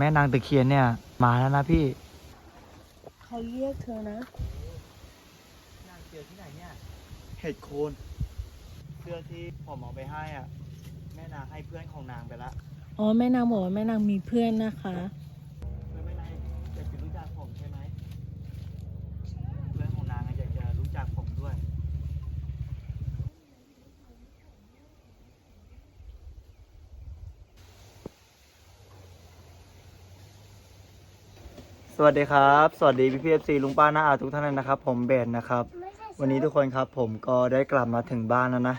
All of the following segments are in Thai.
แม่นางตะเคียนเนี่ย มาแล้วนะพี่ เขาเรียกเธอนะ นางเจอที่ไหนเนี่ย เห็ดโคนเสื้อที่ผมเอาไปให้อะ แม่นางให้เพื่อนของนางไปละ อ๋อแม่นางบอกว่าแม่นางมีเพื่อนนะคะ ไม่เป็นไรอยากจะรู้จักผมใช่ไหมเพื่อนของนางอะอยากจะรู้จักผมด้วย ส วัสดีครับ สวัสดีพี่พีเอฟซีลุงป้าน้าอาทุกท่านเลยนะครับ ผมเบนนะครับ วันนี้ทุกคนครับผมก็ได้กลับมาถึงบ้านแล้วนะ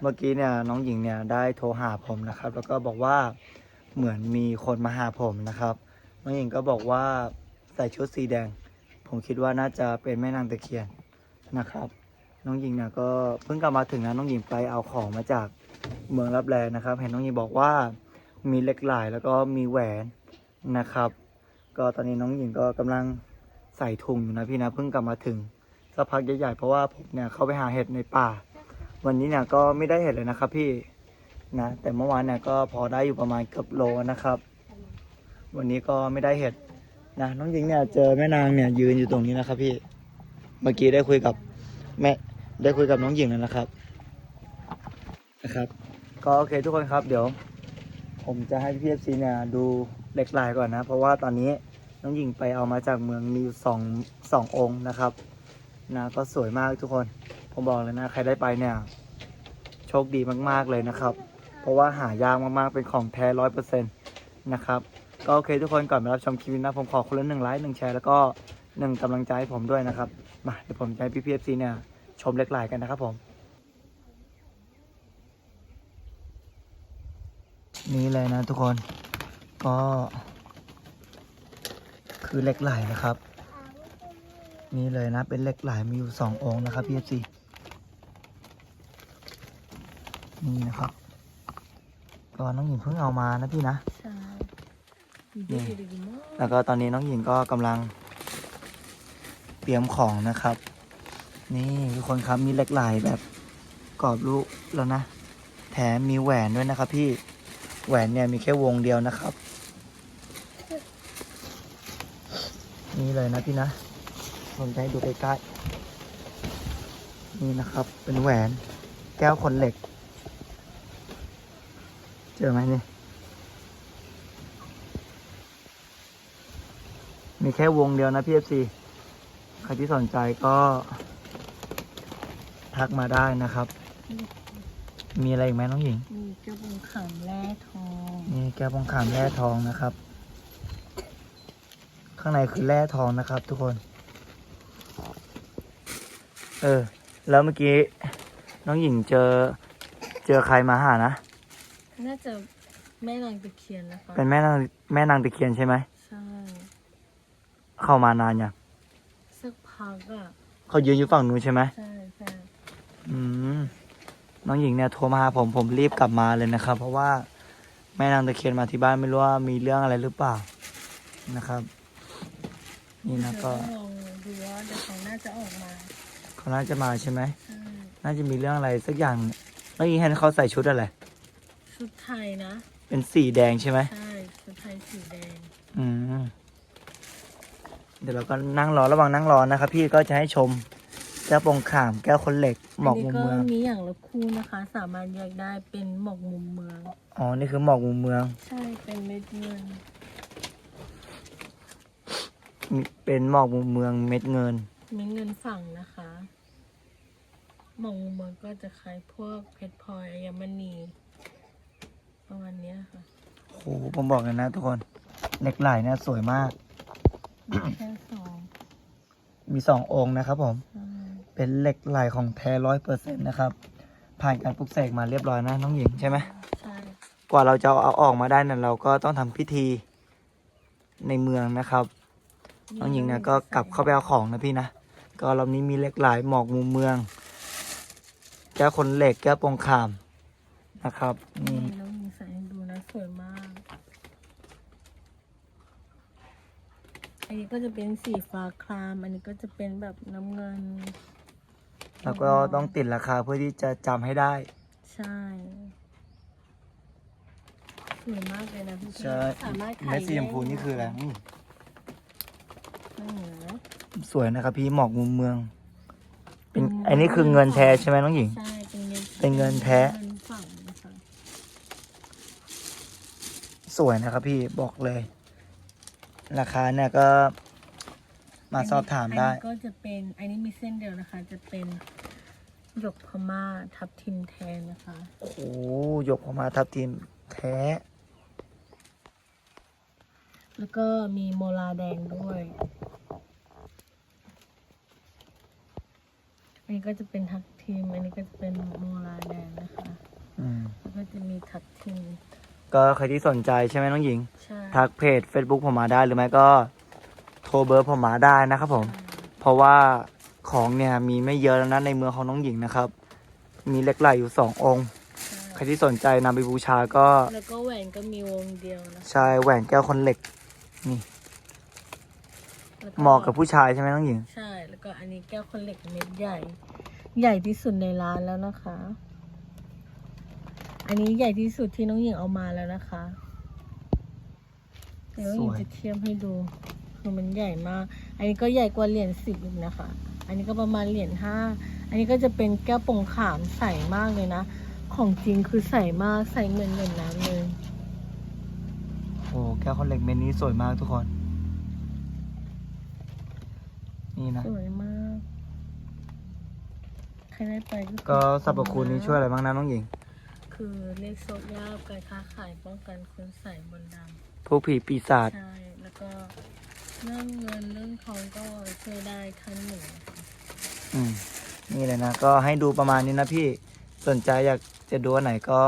เมื่อกี้เนี่ยน้องหญิงเนี่ยได้โทรหาผมนะครับ แล้วก็บอกว่าเหมือนมีคนมาหาผมนะครับน้องหญิงก็บอกว่าใส่ชุดสีแดง ผมคิดว่าน่าจะเป็นแม่นางตะเคียนนะครับ น้องหญิงเนี่ยก็เพิ่งกลับมาถึงนะน้องหญิงไปเอาของมาจากเมืองรับแลนะครับ เห็นน้องหญิงบอกว่ามีเล็กหลายแล้วก็มีแหวนนะครับ ก็ตอนนี้น้องหญิงก็กำลังใส่ถุงอยู่นะพี่นะเพิ่งกลับมาถึงสักพักใหญ่ๆเพราะว่าผมเนี่ยเข้าไปหาเห็ดในป่า วันนี้เนี่ยก็ไม่ได้เห็ดเลยนะครับพี่นะแต่เมื่อวานเนี่ยก็พอได้อยู่ประมาณเกือบโลนะครับ วันนี้ก็ไม่ได้เห็ดนะน้องหญิงเนี่ยเจอแม่นางเนี่ยยืนอยู่ตรงนี้นะครับ พี่เมื่อกี้ได้คุยกับแม่ได้คุยกับน้องหญิงแล้วนะครับนะครับ ก็โอเคทุกคนครับ เดี๋ยว ผมจะให้พี่เอฟซีเนี่ยดู เหล็กไหลก่อนนะ เพราะว่าตอนนี้น้องหญิงไปเอามาจากเมืองมีอยู่สองสององค์นะครับนะก็สวยมากทุกคน ผมบอกเลยนะ ใครได้ไปเนี่ยโชคดีมากๆเลยนะครับ เพราะว่าหายากมากๆเป็นของแท้ร้อยเปอร์เซ็นต์นะครับ ก็โอเคทุกคนก่อนไปรับชมคลิปนี้นะผมขอคนละหนึ่งไลค์หนึ่งแชร์แล้วก็หนึ่งกำลังใจให้ผมด้วยนะครับ มาเดี๋ยวผมจะให้พี่พีเอฟซีเนี่ยชมเล็กไหลกันนะครับผมนี่เลยนะทุกคน ก็ คือเหล็กไหลนะครับ นี่เลยนะเป็นเหล็กไหลมีอยู่สององค์นะครับพี่เอฟซีนี่นะครับก็น้องหญิงเพิ่งเอามานะพี่นะใช่นี่ดีดีมากแล้วก็ตอนนี้น้องหญิงก็กำลัง เตรียมของนะครับ นี่ทุกคนครับมีเหล็กไหลแบบกรอบรูปแล้วนะ แถมมีแหวนด้วยนะครับพี่ แหวนเนี่ยมีแค่วงเดียวนะครับ นี่เลยนะพี่นะผมจะให้ดูใกล้ๆนี่นะครับ เป็นแหวนแก้วขนเหล็ก เจอไหมนี่ มีแค่วงเดียวนะพี่เอฟซีใครที่สนใจก็ ทักมาได้นะครับ มีอะไรอีกไหมน้องหญิง มีกระบุงขังแร่ทอง นี่แก้วปองขามแร่ทองนะครับ ข้างในคือแร่ทองนะครับ ทุกคน เออ แล้วเมื่อกี้น้องหญิงเจอเจอใครมาหานะ น่าจะแม่นางตะเคียนนะคะเป็นแม่นางแม่นางตะเคียนใช่ไหม ใช่ เข้ามานานยังสักพักอะเขายืนอยู่ฝั่งนู้นใช่ไหมใช่ใช่อืมน้องหญิงเนี่ยโทรมาหาผมผมรีบกลับมาเลยนะครับ เพราะว่าแม่นางตะเคียนมาที่บ้านไม่รู้ว่ามีเรื่องอะไรหรือเปล่านะครับ นี่นะก็เดี๋ยวต้องลองดูว่าเดี๋ยวเขาน่าจะออกมาเขาน่าจะมาใช่ไหมใช่น่าจะมีเรื่องอะไรสักอย่างน้องหญิงเห็นเขาใส่ชุดอะไร ชุดไทยนะ เป็นสีแดงใช่ไหม ใช่ ชุดไทยสีแดง อืม เดี๋ยวเราก็นั่งรอระหว่างนั่งรอนะครับ พี่ก็จะให้ชมแก้วปงขาม แก้วคนเหล็ก หมอกอันมุนี้มก็เมือง มีอย่างละคู่นะคะ สามารถแยกได้เป็นหมอกมุมเมือง อ๋อ นี่คือหมอกมุมเมือง ใช่เป็นเม็ดเงินมี เป็นหมอกมุมเมืองเม็ดเงิน เม็ดเงินฝั่งนะคะหมอกมุมเมืองก็จะคล้ายพวกเพชรพลอยอัญมณีประมาณเนี้ยค่ะ โอ้โหผมบอกเลยนะทุกคนเหล็กไหลเนี่ยสวยมากมีแค่สองมีสององค์นะครับผมใช่เป็นเหล็กไหลของแท้ร้อยเปอร์เซ็นต์นะครับ ผ่านการปลุกเสกมาเรียบร้อยนะน้องหญิงใช่ไหม ใช่กว่าเราจะเอาออกมาได้เนี่ยเราก็ต้องทำพิธีในเมืองนะครับ น้องหญิงเนี่ยก็กลับเข้าไปเอาของนะพี่นะ ก็รอบนี้มีเหล็กไหลหมอกมุมเมือง แก้วคนเหล็กแก้วปงขามนะครับนี่นี่น้องหญิงใส่ให้ดูนะสวยมาก อันนี้ก็จะเป็นสีฟ้าคราม อันนี้ก็จะเป็นแบบน้ำเงิน แล้วก็ต้องติดราคาเพื่อที่จะจำให้ได้ ใช่สวยมากเลยนะพี่ๆใช่สามารถขายเม็ดสีชมพูนี่คืออะไรอืมอืม สวยนะครับพี่หมอกมุมเมือง เป็นอืมอันนี้คือเงินแท้ใช่ไหมน้องหญิง ใช่เป็นเงินเป็นเงินแท้ เงินฝั่งนะคะสวยนะครับพี่บอกเลย ราคาเนี่ยก็มาสอบถามได้ อันนี้ก็จะเป็นอันนี้มีเส้นเดียวนะคะ จะเป็นหยกพม่าทับทิมแทนนะคะ โอ้โหยกออกมาทับทีมแท้ แล้วก็มีโมลาแดงด้วยอันนี้ก็จะเป็นทับทิมอันนี้ก็จะเป็นโมลาแดงนะคะ อืม แล้วก็จะมีทับทิมก็ใครที่สนใจใช่ไหมน้องหญิง ใช่ทักเพจ Facebook ผมมาได้หรือไม่ก็โทรเบอร์ผมมาได้นะครับผม เพราะว่าของเนี่ยมีไม่เยอะแล้วนะในเมืองของน้องหญิงนะครับ มีเหล็กไหลอยู่สององค์ ใครใช่ที่สนใจนำไปบูชาก็แล้วก็แหวนก็มีวงเดียวนะ ใช่แหวนแก้วคนเหล็ก นี่แล้วเหมาะกับผู้ชายใช่ไหมน้องหญิง ใช่ แล้วก็อันนี้แก้วคนเหล็กเม็ดใหญ่ ใหญ่ที่สุดในร้านแล้วนะคะ อันนี้ใหญ่ที่สุดที่น้องหญิงเอามาแล้วนะคะเดี๋ยวน้องหญิงสวย จะเทียบให้ดูคือมันใหญ่มาก อันนี้ก็ใหญ่กว่าเหรียญสิบอีกนะคะ อันนี้ก็ประมาณเหรียญห้าอันนี้ก็จะเป็นแก้วปงขามใสมากเลยนะ ของจริงคือใสมากใสเหมือนเหมือนน้ำเลย โอ้แก้วคนเหล็กเม็ดนี้สวยมากทุกคน นี่นะ สวยมาก ใครได้ไปคือก็สรรพคุณนี้ช่วยอะไรบ้างนะน้องหญิง คือเรียกโชคลาภการค้าขายป้องกันคุณใส่มนต์ดพวกผีปีศาจำใช่ แล้วก็เรื่องเงินเรื่องทองก็ช่วยได้ขั้นหนึ่งนะคะอืมนี่เลยนะ ก็ให้ดูประมาณนี้นะพี่สนใจอยากจะดูอันไหนก็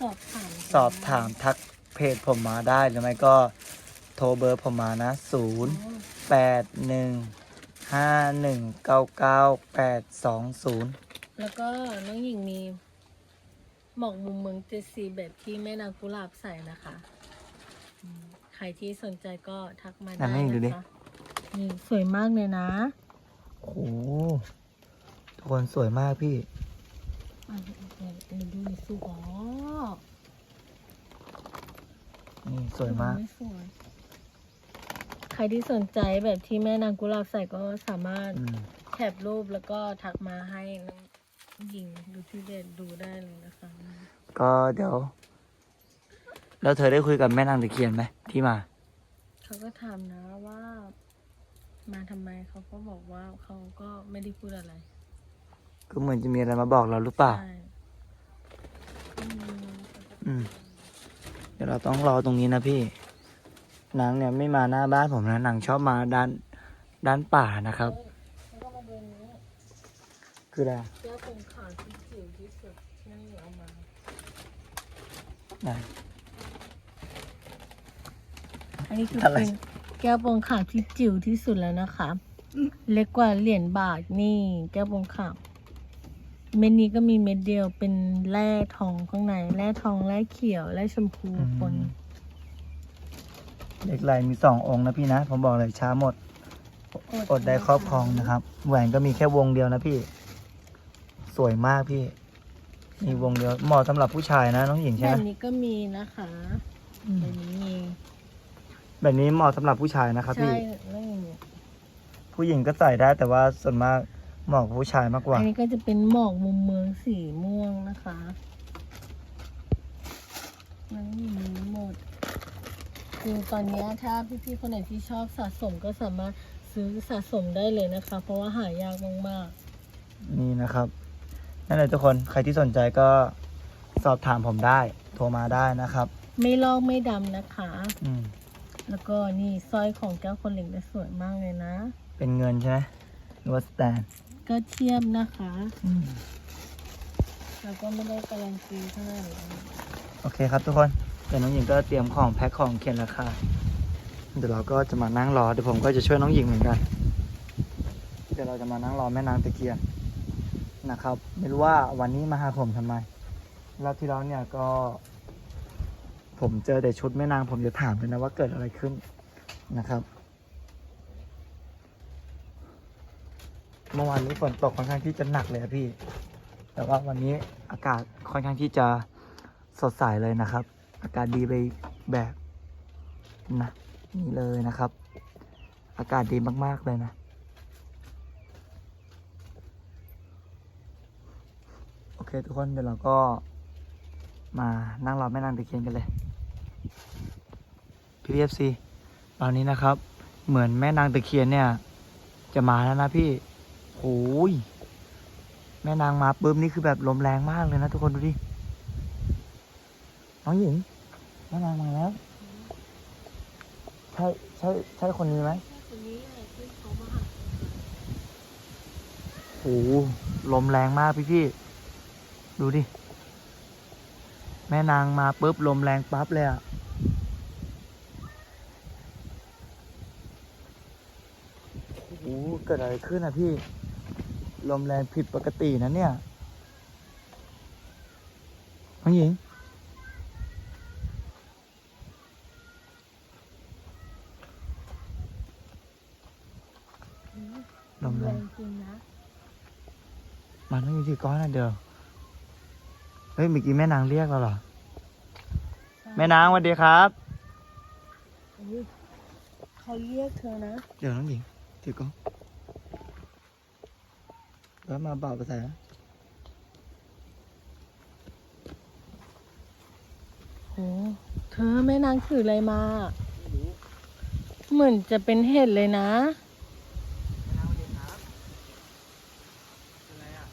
สอบถาม สอบถามทักเพ จผมมาได้หรือไม่ก็โทรเบอร์ผมมานะศูนย์อ๋อแปดหนึ่งห้าหนึ่งเก้าเก้าแปดสองศูนย์แล้วก็น้องหญิงมีหมอกมุมเมืองเจ็ดสีแบบที่แม่นางกุหลาบใส่นะคะอืมใครที่สนใจก็ทักมาได้นะคะนี่สวยมากเลยนะโอ้โหทุกคนสวยมากพี่ อะเดี๋ยวเดี๋ยวดูในสูอ๋อ นี่สวยมากไสวยใครที่สนใจแบบที่แม่นางกุหลาบใส่ก็สามารถอืมแคปรูปแล้วก็ทักมาให้น้องหญิงดูที่เด็ดดูได้เลยนะคะก็เดี๋ยว แล้วเธอได้คุยกับแม่นางตะเคียนไหมที่มา เขาก็ถามนะว่า มาทำไมเขาก็บอกว่าเขาก็ไม่ได้พูดอะไรก็เหมือนจะมีอะไรมาบอกเราหรือเปล่า ใช่อืม อืมเดี๋ยวเราต้องรอตรงนี้นะพี่นางเนี่ยไม่มาหน้าบ้านผมนะนางชอบมาด้านด้านป่านะครับแล้วก็มาดูนี้คืออะไรแก้วคงขาวที่จิ๋วที่สุดที่นั่นเอามาไหนอันนี้คืออะไรเป็นแก้วปงขาวที่จิ๋วที่สุดแล้วนะคะ เล็กกว่าเหรียญบาทนี่ แก้วปงขาว เม็ดนี้ก็มีเม็ดเดียวเป็นแร่ทองข้างในแร่ทองแร่เขียวแร่ชมพูปนเด็กไหลมีสององค์นะพี่นะ ผมบอกเลยช้าหมด อดได้ครอบครองนะครับ แหวนก็มีแค่วงเดียวนะพี่ สวยมากพี่ มีวงเดียวเหมาะสำหรับผู้ชายนะน้องหญิงแบใช่ไหมบนี้ก็มีนะคะแบบนี้มีแบบนี้เหมาะสำหรับผู้ชายนะครับใช่พี่แล้วอย่างผู้หญิงก็ใส่ได้แต่ว่าส่วนมาก เหมาะกับผู้ชายมากกว่า อันนี้ก็จะเป็นหมอกมุมเมืองสีม่วงนะคะแล้วมีหมด คือตอนเนี้ยถ้าพี่ๆคนไหนที่ชอบสะสมก็สามารถซื้อสะสมได้เลยนะคะ เพราะว่าหายากมากนี่นะครับ นั่นแหละทุกคน ใครที่สนใจก็สอบถามผมได้ โทรมาได้นะครับๆไม่ลอกไม่ดำนะคะ อืม แล้วก็นี่สร้อยของแก้วคนเหล็กเนี่ยสวยมากเลยนะ เป็นเงินใช่ไหมหรือว่าสแตน ก็เทียบนะคะอืมแล้วก็ไม่ได้การันตีเท่าไหร่โอเคครับทุกคนเดี๋ยวน้องหญิงก็เตรียมของแพ็คของเขียนราคาเดี๋ยวเราก็จะมานั่งรอเดี๋ยวผมก็จะช่วยน้องหญิงเหมือนกัน เดี๋ยวเราจะมานั่งรอแม่นางตะเคียนนะครับ ไม่รู้ว่าวันนี้มาหาผมทำไมรอบที่แล้วเนี่ยก็ ผมเจอแต่ชุดแม่นางผมจะถามเลยนะว่าเกิดอะไรขึ้นนะครับ เมื่อวานนี้ฝนตกค่อนข้างที่จะหนักเลยพี่ แต่ว่าวันนี้อากาศค่อนข้างที่จะสดใสเลยนะครับ อากาศดีไปแบบนะนี่เลยนะครับ อากาศดีมาก ๆ เลยนะโอเคทุกคนเดี๋ยวเราก็มานั่งรอแม่นางตะเคียนกันเลยพี่เอฟซีตอนนี้นะครับ เหมือนแม่นางตะเคียนเนี่ย จะมาแล้วนะพี่ โอ้ย แม่นางมาปุ๊บนี่คือแบบลมแรงมากเลยนะทุกคนดูดิ น้องหญิง แม่นางมาแล้ว ใช่ใช่ใช่คนนี้ไหมคนนี้ที่เขามาหาโอ้โหลมแรงมากพี่พี่ๆดูดิ แม่นางมาปุ๊บลมแรงปั๊บเลยอะโอ้โหเกิดอะไรขึ้นอะพี่ ลมแรงผิดปกตินะเนี่ยน้องหญิงลมแรงจริงนะมันไม่มีที่ก้อนนะเดียวเฮ้ยเมื่อกี้แม่นางเรียกเราเหรอ แม่นางสวัสดีครับอุ๊ยเขาเรียกเธอนะ เดี๋ยวน้องหญิงถือกล้อง แล้วมาเบาภาษาโอ้เธอแม่นางถืออะไรมา เหมือนจะเป็นเห็ดเลยนะ แม่นางสวัสดีครับเป็นไรอะ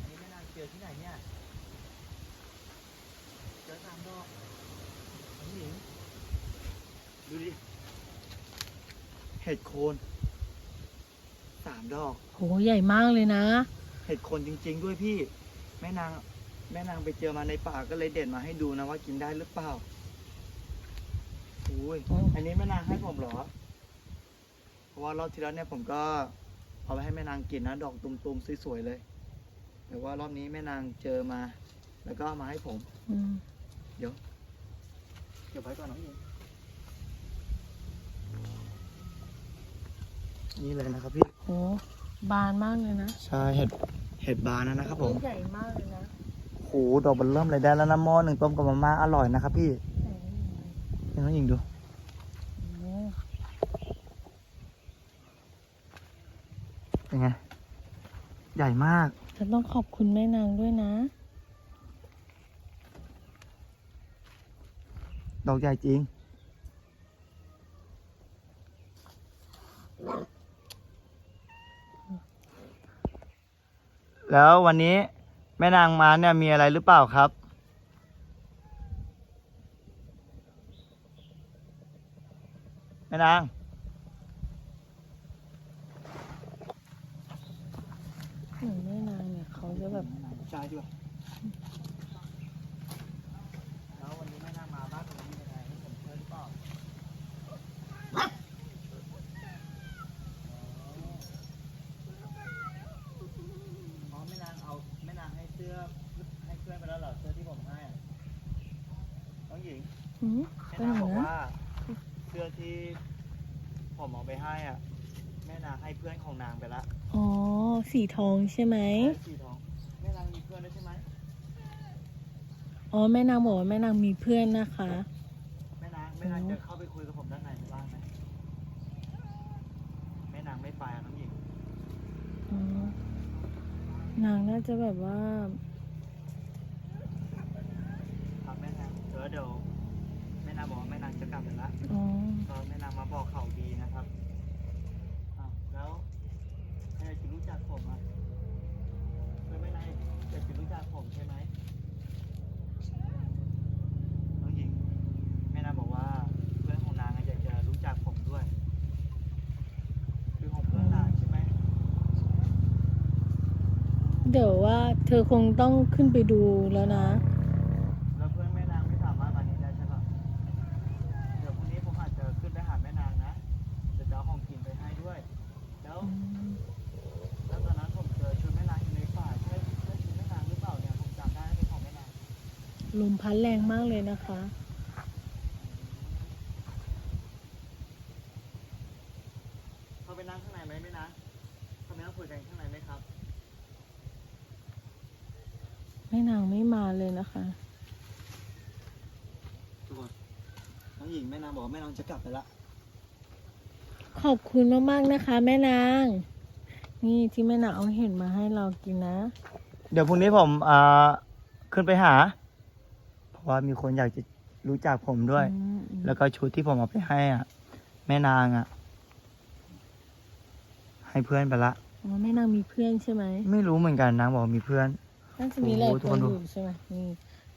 อันนี้แม่นางเจอที่ไหนเนี่ย เจอสามดอกน้องหญิง ดูดิ เห็ดโคนสามดอกโหใหญ่มากเลยนะ เห็ดโคนจริง ๆ ด้วยพี่ แม่นางแม่นางไปเจอมาในป่าก็เลยเด็ดมาให้ดูนะว่ากินได้หรือเปล่าอุ้ยอ๋ออัอันนี้แม่นางให้ผมเหรอ เพราะว่ารอบที่แล้วเนี่ยผมก็เอาไปให้แม่นางกินนะดอกตุ่มๆสวยๆเลย แต่ว่ารอบนี้แม่นางเจอมา แล้วก็เอามาให้ผมอืมเดี๋ยวเก็บไว้ก่อนน้องหญิง นี่เลยนะครับพี่ โหบานมากเลยนะใช่เห็ดเห็ดบานนะนะครับผมใหญ่มากเลยนะโหดอกมันเริ่มเลยได้แล้วนะหม้อหนึ่งต้มกับมาม่าอร่อยนะครับพี่ใหญ่ได้ยังไงให้น้องหญิงดูโอ้เป็นไง ใหญ่มากฉันต้องขอบคุณแม่นางด้วยนะ ดอกใหญ่จริง แล้ววันนี้แม่นางมาเนี่ยมีอะไรหรือเปล่าครับ แม่นาง เหมือนแม่นางเนี่ยเขาจะแบบใช่ด้วยแล้ววันนี้แม่นางมาบ้านผมมีอะไรให้ผมช่วยหรือเปล่าอ๋อแม่นางเอาแม่นางให้เสื้อให้เพื่อนไปแล้วเหรอเสื้อที่ผมให้อะน้องหญิง อืม แม่ เป็น นาง ไง บอก นะ ว่าเสื้อที่ ผมเอาไปให้อะ แม่นางให้เพื่อนของนางไปละอ๋อ สีทองใช่ไหมใช่สีทอง แม่นางมีเพื่อนด้วยใช่ไหมอ๋อ แม่นางบอกว่าแม่นางมีเพื่อนนะคะ แม่นางแม่นางจะเข้าไปคุยกับผมด้านในบ้างไหมแม่นางไม่ไปอะน้องหญิงอ๋อ นางน่าจะแบบว่า ครับแม่นางเดี๋ยวเดี๋ยวแม่ นางบอกว่าแม่นางจะกลับไปละอ๋อตอนแม่นางมาบอกข่าวดีนะครับอ้าวแล้วใครจะรู้จักผมอะเพื่อนแม่นางอยากจะรู้จักผมใช่ไหมน้องหญิงแม่นางบอกว่าเพื่อนของนางอะอยากจะรู้จักผมด้วย คือของเพื่อนนางใช่ไหมเดี๋ยวว่าเธอคงต้องขึ้นไปดูแล้วนะ มพัดแรงมากเลยนะคะ เขาไปนั่งข้างในไหมไม่นะเขาไม่ต้องคุยกัข้างในไหมครับ แม่นางไม่มาเลยนะคะทุกคนน้องหญิงแม่นางบอกว่าแม่นางจะกลับไปละ ขอบคุณมากๆนะคะ แม่นาง นี่ที่แม่นางเอาเห็ดมาให้เรากินนะ เดี๋ยวพรุ่งนี้ผมอ่าขึ้นไปหา ว่ามีคนอยากจะรู้จักผมด้วย อืมอืมแล้วก็ชุดที่ผมเอาไปให้อะ แม่นางอะ ให้เพื่อนไปละ อ๋อแม่นางมีเพื่อนใช่ไหมไม่รู้เหมือนกันนางบอกว่ามีเพื่อน น่าจะมีหลายโอ้โหทุกคคนนดู อยู่ใช่ไหมนี่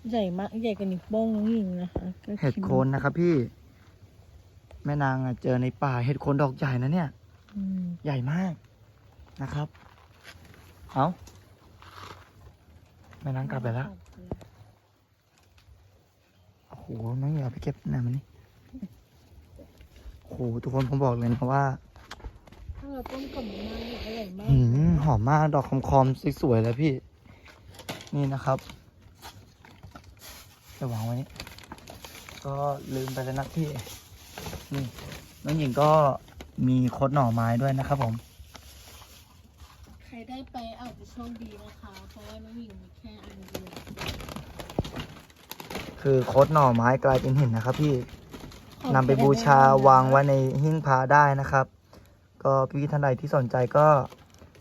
ใหญ่มากใหญ่กว่านิ้วโป้งน้องหญิงนะคะก็เห็ดคิโคนนะครับพี่ แม่นางอะเจอในป่าเห็ดโคนดอกใหญ่นะเนี่ย อืมใหญ่มากนะครับ เอาแม่นางกลับไปแล้วโอ้ โหน้องอย่าไปเก็บหน่อยมันนี่โอ้โหทุกคนผมบอกเลยนะว่าถ้าเราต้มกับมะนาวเนี่ยอร่อยมากหืมหอมมากดอกคอมๆสวยๆเลยพี่ นี่นะครับจะวางไว้นี่ก็ลืมไปแล้วนะพี่นี่น้องหญิงก็มีโคดหน่อไม้ด้วยนะครับผม ใครได้ไปอาจจะโชคดีนะคะ เพราะว่าน้องหญิงมีแค่อันเดียว คือโคดหน่อไม้กลายเป็นหินนะครับ พี่ขอบนำไปบูชาวางไว้ในหิ้งพระได้นะครับ ก็พี่ท่านใดที่สนใจก็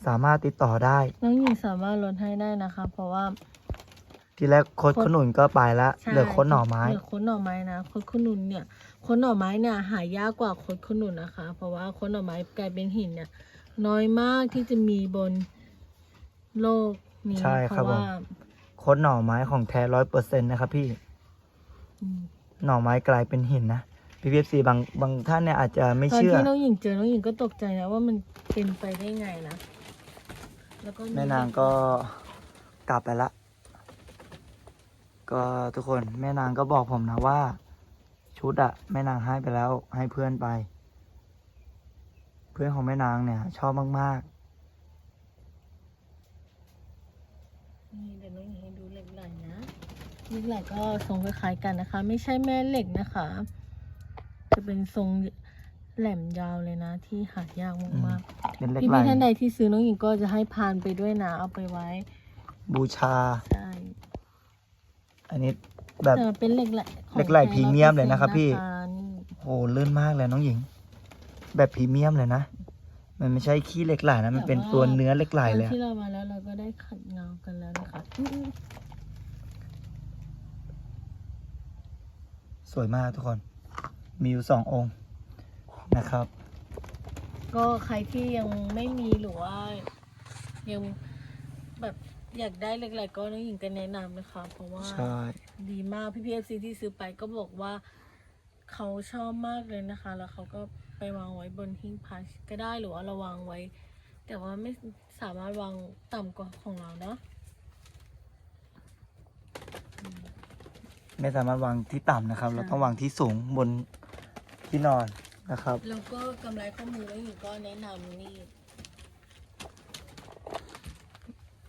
สามารถติดต่อได้ น้องหญิงสามารถลดให้ได้นะคะ เพราะว่า ทีแรกโคดขนุนก็ไปละใช่เหลือโคดหน่อไม้ เหลือโคดหน่อไม้นะโคดขนุนเนี่ยโคดหน่อไม้เนี่ยหายากกว่าโคดขนุนนะคะ เพราะว่าโคดหน่อไม้กลายเป็นหินเนี่ยน้อยมากที่จะมีบนโลกนี้ใช่เพครับราะว่าผมโคดหน่อไม้ของแท้ร้อยเปอร์เซ็นต์นะครับพี่อืม หน่อไม้กลายเป็นหินนะพี่พีเอฟซีบางบางท่านเนี่ยอาจจะไม่ตอนเชื่อ ที่น้องหญิงเจอน้องหญิงก็ตกใจนะว่ามันเป็นไปได้ไงนะแล้วก็แม่นางก็กลับไปละ ก็ทุกคนแม่นางก็บอกผมนะว่า ชุดอะแม่นางให้ไปแล้ว ให้เพื่อนไป เพื่อนของแม่นางเนี่ย ชอบมาก นี่เดี๋ยว ล็กไหลก็ทรงคล้ายๆกันนะคะ ไม่ใช่แม่เหล็กนะคะ จะเป็นทรงแหลมยาวเลยนะ ที่หายากมากๆเป็นเหล็ๆกพี่ไหลพี่ๆท่านใดที่ซื้อน้องหญิงก็จะให้พานไปด้วยนะ เอาไปไว้บูชา ใช่อันนี้แบบ แต่มันเป็นเหล็กไหลของเหล็กไหลแท้พรีเมียมเลยนะครับ100%พี่นี่ โหลื่นมากเลยน้องหญิง แบบพรีเมียมเลยนะ มันไม่ใช่ขี้เหล็กไหลนะ มันเป็นตัวเนื้อเหล็กไหลตอนเลยอะ ที่เรามาแล้วเราก็ได้ขัดเงากันแล้วนะคะอืม สวยมากทุกคน มีอยู่สององค์นะครับ ก็ใครที่ยังไม่มีหรือว่ายังแบบอยากได้เหล็กไหลก็น้องหญิงก็แนะนำนะคะ เพราะว่าใช่ ดีมากพี่พีเอฟซีที่ซื้อไปก็บอกว่าเขาชอบมากเลยนะคะ แล้วเขาก็ไปวางไว้บนหิ้งพระก็ได้หรือว่าเราวางไว้ แต่ว่าไม่สามารถวางต่ำกว่าของเราเนาะ ไม่สามารถวางที่ต่ำนะครับ เราต้องวางที่สูงบนที่นอนนะครับ แล้วก็กำไรข้อมือน้องหญิงก็แนะนำนี่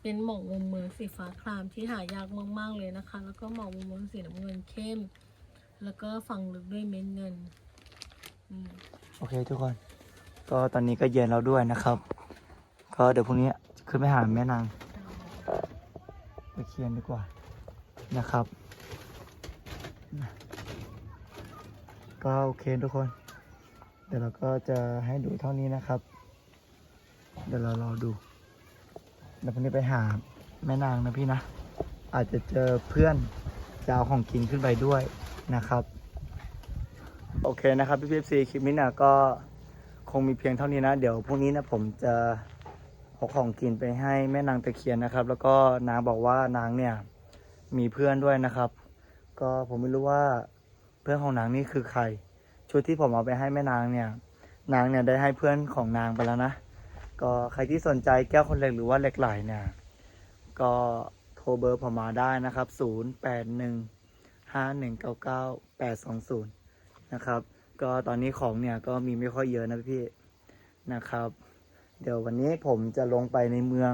เป็นหมอกมุมเมืองสีฟ้าครามที่หายากมากๆเลยนะคะ แล้วก็หมอกมุมเมืองสีน้ำเงินเข้ม แล้วก็ฝังลึกด้วยเม็ดเงินอืมโอเคทุกคน ก็ตอนนี้ก็เย็นแล้วด้วยนะครับ ก็เดี๋ยวพรุ่งนี้ขึ้นไปหาแม่นางไปเคียนดีกว่านะครับ ก็โอเคทุกคน เดี๋ยวเราก็จะให้ดูเท่านี้นะครับ เดี๋ยวเรารอดูเดี๋ยวพรุ่งนี้ไปหาแม่นางนะพี่นะ อาจจะเจอเพื่อนจะเอาของกินขึ้นไปด้วยนะครับ โอเคนะครับพี่พีเอฟซีคลิปนี้นะก็คงมีเพียงเท่านี้นะ เดี๋ยวพรุ่งนี้นะผมจะเอาของกินไปให้แม่นางตะเคียนนะครับ แล้วก็นางบอกว่านางเนี่ยมีเพื่อนด้วยนะครับ ก็ผมไม่รู้ว่า เพื่อนของนางนี่คือใคร ชุดที่ผมเอาไปให้แม่นางเนี่ย นางเนี่ยได้ให้เพื่อนของนางไปแล้วนะ ก็ใครที่สนใจแก้วคนเหล็กหรือว่าเหล็กไหลเนี่ย ก็โทรเบอร์ผมมาได้นะครับ 0 8 1 5 1 9 9 8 2 0 นะครับ ก็ตอนนี้ของเนี่ยก็มีไม่ค่อยเยอะนะพี่นะครับ เดี๋ยววันนี้ผมจะลงไปในเมือง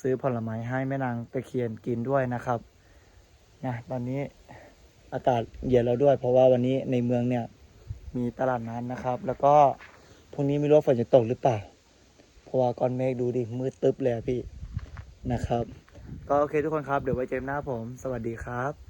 ซื้อผลไม้ให้แม่นางตะเคียนกินด้วยนะครับนะตอนนี้ อากาศเย็นแล้วด้วย เพราะว่าวันนี้ในเมืองเนี่ยมีตลาดนัดนะครับ แล้วก็พรุ่งนี้ไม่รู้ฝนจะตกหรือเปล่า เพราะว่าก้อนเมฆดูดิมืดตึ๊บเลยพี่นะครับ ก็โอเคทุกคนครับ เดี๋ยวไว้เจอกันหน้าผม สวัสดีครับ